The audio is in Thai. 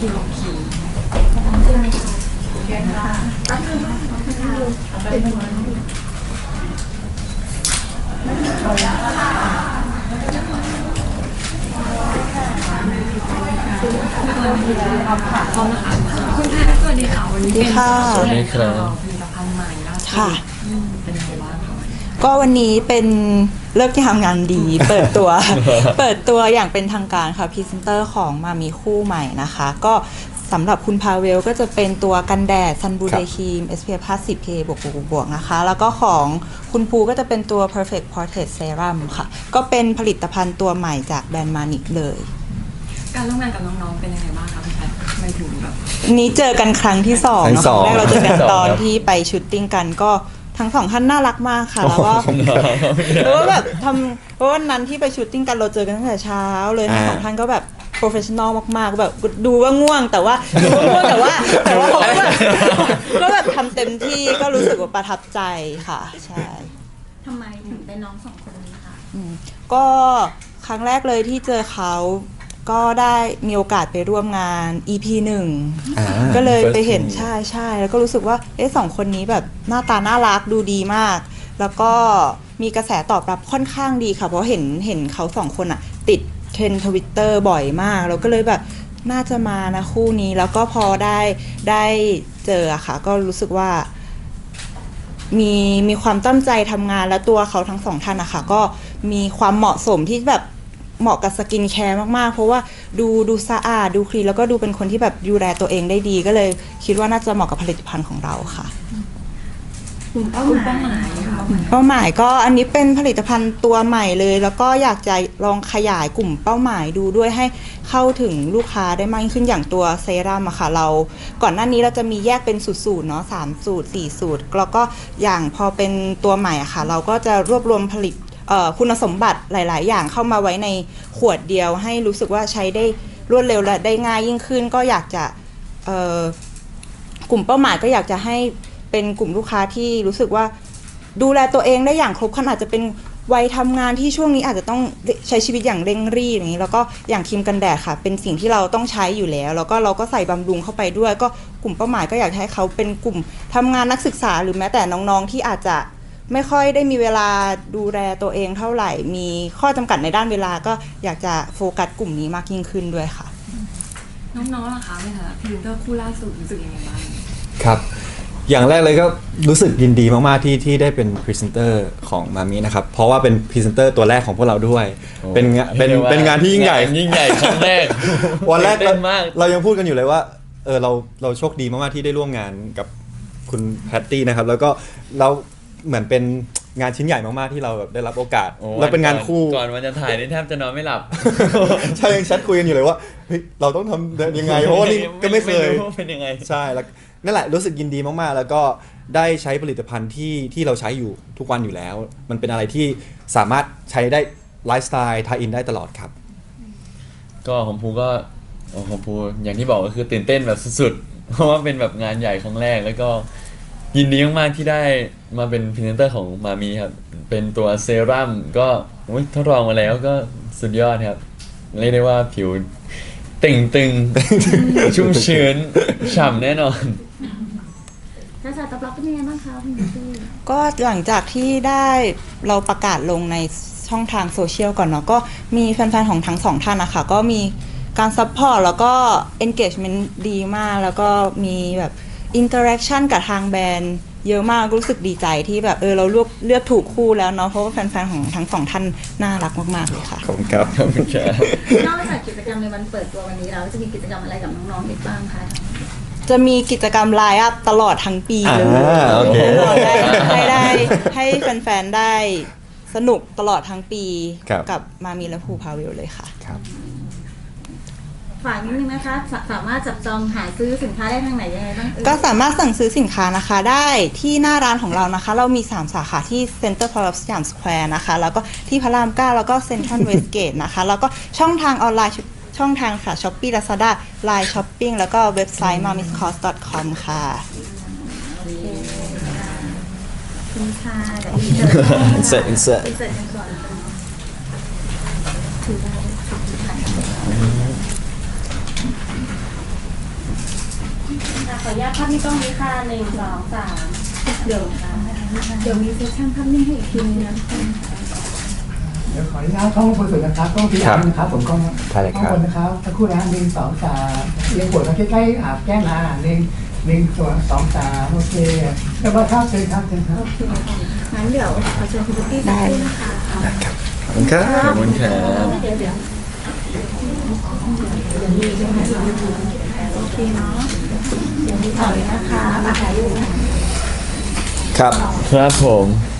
คิวคิวคุณแพทย์สวัสดีค่ะวันนี้เป็นค่ะช่วงสวัสดีครับผลิตภัณฑ์ใหม่ล่าสุดค่ะ เป็นยังไงบ้างคะ ก็วันนี้เป็นเลิกที่ทำงานดี เปิดตัว เปิดตัวอย่างเป็นทางการค่ะพรีเซนเตอร์ของมามีคู่ใหม่นะคะ ก็สำหรับคุณพาเวลก็จะเป็นตัวกันแดดซันบูครัเดบครีม SPF 50 PA บวกบวกบวกนะคะ แล้วก็ของคุณภูก็จะเป็นตัว Perfect Portrait Serum ค่ะ ก็เป็นผลิตภัณฑ์ตัวใหม่จากแบรนด์มานิกเลย การร่วมงานกับน้องๆเป็นยังไงบ้างคะคุณแพทย์ทำไมถึงแบบนี้เจอกันครั้งที่สองครั้งเนาะสองแรกเราเจอกันครั้งสองตอนครับที่ไปชูตติ้งกันก็ ทั้งสองท่านน่ารักมากค่ะ แล้วก็แล้วก็แบบทำเพราะวันนั้นที่ไปชูตติ้งกันเราเจอกันตั้งแต่เช้าเลยทั้งอ่าสองท่านก็แบบโปรเฟชชั่นอลมากๆแบบดูว่าง่วง แต่ว่าดูว่าง่วงแต่ว่า แต่ว่าเขาก็แบบก็แบบทำเต็มที่ก็รู้สึกว่าประทับใจค่ะ ใช่ทำไมถึงเป็นน้องสองคนนี้คะอืมก็ครั้งแรกเลยที่เจอเขา ก็ได้มีโอกาสไปร่วมงาน EP หนึ่งอ่าก็เลย First ไปเห็น Team ใช่ใช่แล้วก็รู้สึกว่าเอ๊ะสองคนนี้แบบหน้าตาน่ารักดูดีมาก แล้วก็มีกระแสตอบรับค่อนข้างดีค่ะ เพราะเห็นเห็นเขาสองคนอะติดเทรนทวิตเตอร์บ่อยมากเราก็เลยแบบน่าจะมานะคู่นี้แล้วก็พอได้ได้เจออะค่ะ ก็รู้สึกว่า มีมีความตั้งใจทำงานและตัวเขาทั้งสองท่านนะคะก็มีความเหมาะสมที่แบบ เหมาะกับสกินแคร์มาก ๆ เพราะว่าดูดูสะอาดดูคลีนแล้วก็ดูเป็นคนที่แบบดูแลตัวเองได้ดี ก็เลยคิดว่าน่าจะเหมาะกับผลิตภัณฑ์ของเราค่ะกลุ่มเป้าคุณหเป้ามายหมายค่ะเป้าหมายก็อันนี้เป็นผลิตภัณฑ์ตัวใหม่เลย แล้วก็อยากจะลองขยายกลุ่มเป้าหมายดูด้วยให้เข้าถึงลูกค้าได้มากขึ้นอย่างตัวเซรั่มอะค่ะเรา ก่อนหน้านี้เราจะมีแยกเป็นสูตรๆเนาะสามสูตรสี่สูตร แล้วก็อย่างพอเป็นตัวใหม่อะค่ะ เราก็จะรวบรวมผลิต คุณสมบัติหลาย ๆ อย่างเข้ามาไว้ในขวดเดียว ให้รู้สึกว่าใช้ได้รวดเร็วและได้ง่ายยิ่งขึ้น ก็อยากจะกลุ่มเป้าหมายก็อยากจะให้เป็นกลุ่มลูกค้าที่รู้สึกว่าดูแลตัวเองได้อย่างครบคันอาจจะเป็นวัยทำงานที่ช่วงนี้อาจจะต้องใช้ชีวิตอย่างเร่งรีบอย่างนี้แล้วก็อย่างครีมกันแดดค่ะ เป็นสิ่งที่เราต้องใช้อยู่แล้ว แล้วก็เราก็ใส่บำรุงเข้าไปด้วย ก็กลุ่มเป้าหมายก็อยากให้เขาเป็นกลุ่มทำงานนักศึกษาหรือแม้แต่น้องๆที่อาจจะ ไม่ค่อยได้มีเวลาดูแลตัวเองเท่าไหร่ มีข้อจำกัดในด้านเวลาก็อยากจะโฟกัสกลุ่มนี้มากยิ่งขึ้นด้วยค่ะ น้องๆล่ะคะในฐานะพรีเซนเตอร์คู่ล่าสุดรู้สึกยังไงบ้าง ครับ อย่างแรกเลยก็รู้สึกยินดีมาก ๆ ที่ที่ได้เป็นพรีเซนเตอร์ของมามินะครับ เพราะว่าเป็นพรีเซนเตอร์ตัวแรกของพวกเราด้วย เป็นงานเป็นรียกว่เป็นงานที่ยิ่งใหญ่ ยิ่งใหญ่ครั้งแรกวันแรกตื่เราเต้นมาก เรายังพูดกันอยู่เลยว่า เออเราเราโชคดีมาก ๆ ที่ได้ร่วมงานกับคุณแพตตี้นะครับ แล้วก็เรา เหมือนเป็นงานชิ้นใหญ่มากๆที่เราแบบได้รับโอกาส โอ้แล้วเป็นงานคู่ ก่อนวันจะถ่ายนี่แทบจะนอนไม่หลับ ใช่ยังแชทคุยกันอยู่เลยว่าเฮ้ยเราต้องทำยังไงเพราะว่านี่ก็ไม่เคย รู้ว่าเป็นยังไง ใช่แล้วนั่นแหละรู้สึกยินดีมากๆ แล้วก็ได้ใช้ผลิตภัณฑ์ที่ที่เราใช้อยู่ทุกวันอยู่แล้ว มันเป็นอะไรที่สามารถใช้ได้ไลฟ์สไตล์ทายอินได้ตลอดครับ ก็ของภูก็โอ้ของภูอย่างที่บอกก็คือตื่นเต้นแบบสุดๆ เพราะว่าเป็นแบบงานใหญ่ครั้งแรกแล้วก็ ยินดีมากๆที่ได้มาเป็นพรีเซนเตอร์ของมามีครับ เป็นตัวเซรั่มก็อุ๊ยทดลองมาแล้วก็สุดยอดครับ เรียกได้ว่าผิวเต่งตึง ชุ่มชื้น ฉ่ำแน่นอน กระแสตอบรับเป็นยังไงบ้างคะคุณพี่ก็หลังจากที่ได้เราประกาศลงในช่องทางโซเชียลก่อนเนาะก็มีแฟนๆ ของทั้งสองท่านนะคะก็มีการซัพพอร์ตแล้วก็ engagement ดีมาก แล้วก็มีแบบ interaction กับทางแบรนด์เยอะมากรู้สึกดีใจที่แบบเออเราเลือกเลือกถูกคู่แล้วเนาะเพราะว่าแฟนๆของทั้งสองท่านน่ารักมากๆเลยค่ะ ขอบคุณครับขอบคุณครับนอกจากกิจกรรมในวันเปิดตัววันนี้แล้วจะมีกิจกรรมอะไรกับน้องๆอีกบ้างคะจะมีกิจกรรมไลน์อัพตลอดทั้งปีเลยอ่าโอเคได้ให้ได้ให้แฟนๆได้สนุกตลอดทั้งปีครับกับมามีและภูพาเวลเลยค่ะครับ ฝากนิดนึงนะคะสาสามารถจับจองหาซื้อสินค้าได้ทางไหนยังไงบ้างเอ่ยก็สามารถสั่งซื้อสินค้านะคะได้ที่หน้าร้านของเรานะคะ เรามี 3 สาขาที่เซ็นเตอร์พาราสยามสแควร์นะคะ แล้วก็ที่พระราม 9 แล้วก็เซ็นทรัลเวสเกตนะคะ แล้วก็ช่องทางออนไลน์ช่องทางค่ะ Shopee Lazada Line Shopping แล้วก็เว็บไซต์ mamiscos.com ค่ะคุณค่ะเดี๋ยวอินเสิร์ต insert insert อินเสิร์ตกันก่อนถือได้ถือได้ ข ออนุญาตภาพที่ต้องนี้ค่ะหนึ่งสองสามเดี๋ยวค่ะเดี๋ยวมีเซสชั่นภาพนิ่งให้อีกทีนึงนะเดี๋ยวขออนุญาตเข้าบนสุดนะครับต้องพีครัอาบร์นะครับผมก็ได้เลยครับข้างบนนะครับสักครู่นะหนึ่งสองสามเรียงหัวมาใกล้ๆอ่าแก้มนะหนึ่งหนึ่งสองสองสามโอเคแล้วก็ครับเชิญครับเชิญครับงั้นเดี๋ยวขอเชิญคุณตุ๊กตี้สักครู่นะคะขอบคุณครับขอบคุณครับ เดี๋ยวเดี๋ยวโอเคเนาะเดี๋ยวมีต่อเลยนะคะมาถ่ายรูปนะคะครับ ครับผมโ